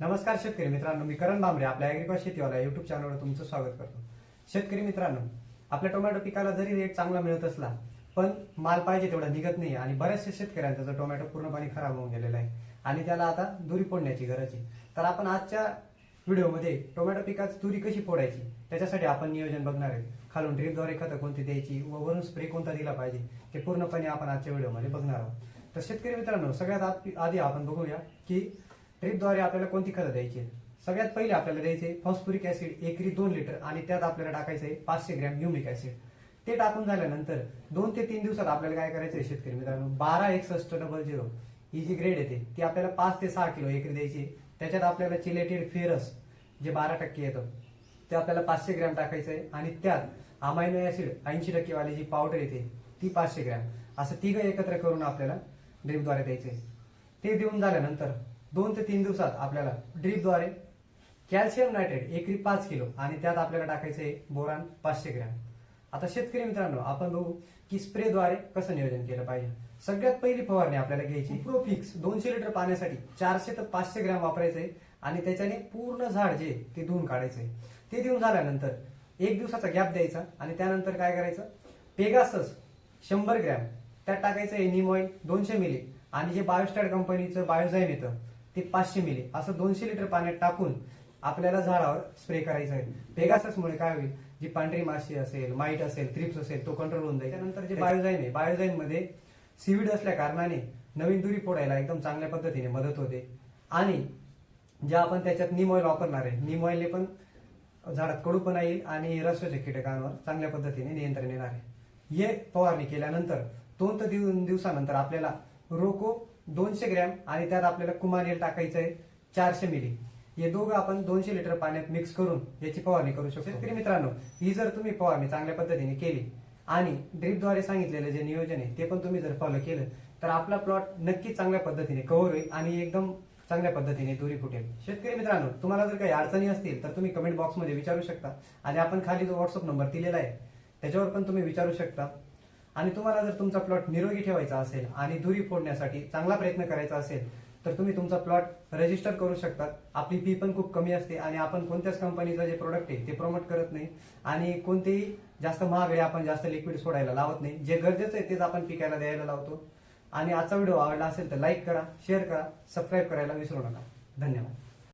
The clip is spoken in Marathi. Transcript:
नमस्कार शेतकरी मित्रांनो मी करण बांबरे आपल्या अॅग्रिकॉल शेतीवाला युट्यूब चॅनलवर तुमचं स्वागत करतो. शेतकरी मित्रांनो आपल्या टोमॅटो पिकाला जरी रेट चांगला मिळत असला पण माल पाहिजे तेवढा निघत नाही आणि बऱ्याचशा शेतकऱ्यांचा जो टोमॅटो पूर्णपणे खराब होऊन गेलेला आहे आणि त्याला आता दुरी फोडण्याची गरज आहे. तर आपण आजच्या व्हिडिओमध्ये टोमॅटो पिकात तुरी कशी फोडायची त्याच्यासाठी आपण नियोजन बघणार आहे. खालून ड्रीपद्वारे खतं कोणती द्यायची व वरून स्प्रे कोणता दिला पाहिजे ते पूर्णपणे आपण आजच्या व्हिडिओमध्ये बघणार आहोत. तर शेतकरी मित्रांनो सगळ्यात आप- आधी आपण बघूया की ड्रीपद्वारे आपल्याला कोणती खतं द्यायची? सगळ्यात पहिले आपल्याला द्यायचे फॉस्फोरिक ऍसिड एकरी दोन लिटर आणि त्यात आपल्याला टाकायचं आहे पाचशे ग्रॅम ह्युमिक ऍसिड ते टाकून झाल्यानंतर दोन ते तीन दिवसात आपल्याला काय करायचं आहे शेतकरी मित्रांनो? बारा एकसष्ट डबल झिरो ही जी ग्रेड येते ती आपल्याला पाच ते सहा किलो एकरी द्यायची. त्याच्यात आपल्याला चिलेटेड फेरस जे बारा टक्के येतं ते आपल्याला पाचशे ग्रॅम टाकायचं आहे आणि त्यात अमायनो ऍसिड ऐंशी टक्केवाली जी पावडर येते ती पाचशे ग्रॅम. असं तिघं एकत्र करून आपल्याला ड्रीपद्वारे द्यायचे ते देऊन झाल्यानंतर दोन ते तीन दिवसात आपल्याला ड्रीपद्वारे कॅल्शियम नायट्रेट एकरी पाच किलो आणि त्यात आपल्याला टाकायचं आहे बोरान पाचशे ग्रॅम. आता शेतकरी मित्रांनो आपण बघू की स्प्रेद्वारे कसं नियोजन केलं पाहिजे. सगळ्यात पहिली फवारणी आपल्याला घ्यायची प्रोफिक्स दोनशे लिटर पाण्यासाठी चारशे ते पाचशे ग्रॅम वापरायचे आणि त्याच्याने पूर्ण झाड जे ते धुवून काढायचंय ते देऊन झाल्यानंतर एक दिवसाचा गॅप द्यायचा आणि त्यानंतर काय करायचं? पेगासस शंभर ग्रॅम. त्यात टाकायचं आहे निम ऑइल दोनशे मिली आणि जे बायोस्टॅट कंपनीचं बायोझाईम येतं ते पाचशे मिली. असं दोनशे लिटर पाण्यात टाकून आपल्याला झाडावर स्प्रे करायचं आहे. पेगाससमुळे काय होईल? जी पांढरी माशी असेल माईट असेल थ्रिप्स असेल तो कंट्रोल होऊन जाईल. त्यानंतर जे बायोजाईन आहे बायोजाईन मध्ये सीविड असल्या कारणाने नवीन दुरी फोडायला एकदम चांगल्या पद्धतीने मदत होते. आणि जे आपण त्याच्यात निम ऑइल वापरणार आहे निम ऑइलने पण झाडात कडूपणा येईल आणि रस्त्याच्या कीटकांवर चांगल्या पद्धतीने नियंत्रण येणार आहे. हे फवारणी केल्यानंतर दोन ते दिवसानंतर आपल्याला रोको दोनशे ग्रॅम आणि त्यात आपल्याला कुमारेल टाकायचं आहे चारशे मिली. हे दोघं आपण दोनशे लिटर पाण्यात मिक्स करून याची फवारणी करू शकतो. शेतकरी मित्रांनो ही जर तुम्ही फवारणी चांगल्या पद्धतीने केली आणि ड्रीपद्वारे सांगितलेलं जे नियोजन आहे ते पण तुम्ही जर फॉलो केलं तर आपला प्लॉट नक्कीच चांगल्या पद्धतीने कव्हर होईल आणि एकदम चांगल्या पद्धतीने दुरी फुटेल. शेतकरी मित्रांनो तुम्हाला जर काही अडचणी असतील तर तुम्ही कमेंट बॉक्समध्ये विचारू शकता आणि आपण खाली जो व्हॉट्सअप नंबर दिलेला आहे त्याच्यावर पण तुम्ही विचारू शकता. आणि तुम्हाला जर तुमचा प्लॉट निरोगी ठेवायचा असेल आणि धुरी फोडण्यासाठी चांगला प्रयत्न करायचा असेल तर तुम्ही तुमचा प्लॉट रजिस्टर करू शकतात. आपली फी पण खूप कमी असते आणि आपण कोणत्याच कंपनीचं जे प्रोडक्ट आहे ते प्रमोट करत नाही. आणि कोणतेही जास्त महागडे आपण जास्त लिक्विड सोडायला लावत नाही. जे गरजेचं आहे तेच आपण पिकायला द्यायला लावतो. आणि आजचा व्हिडिओ आवडला असेल तर लाईक करा शेअर करा सबस्क्राईब करायला विसरू नका. धन्यवाद.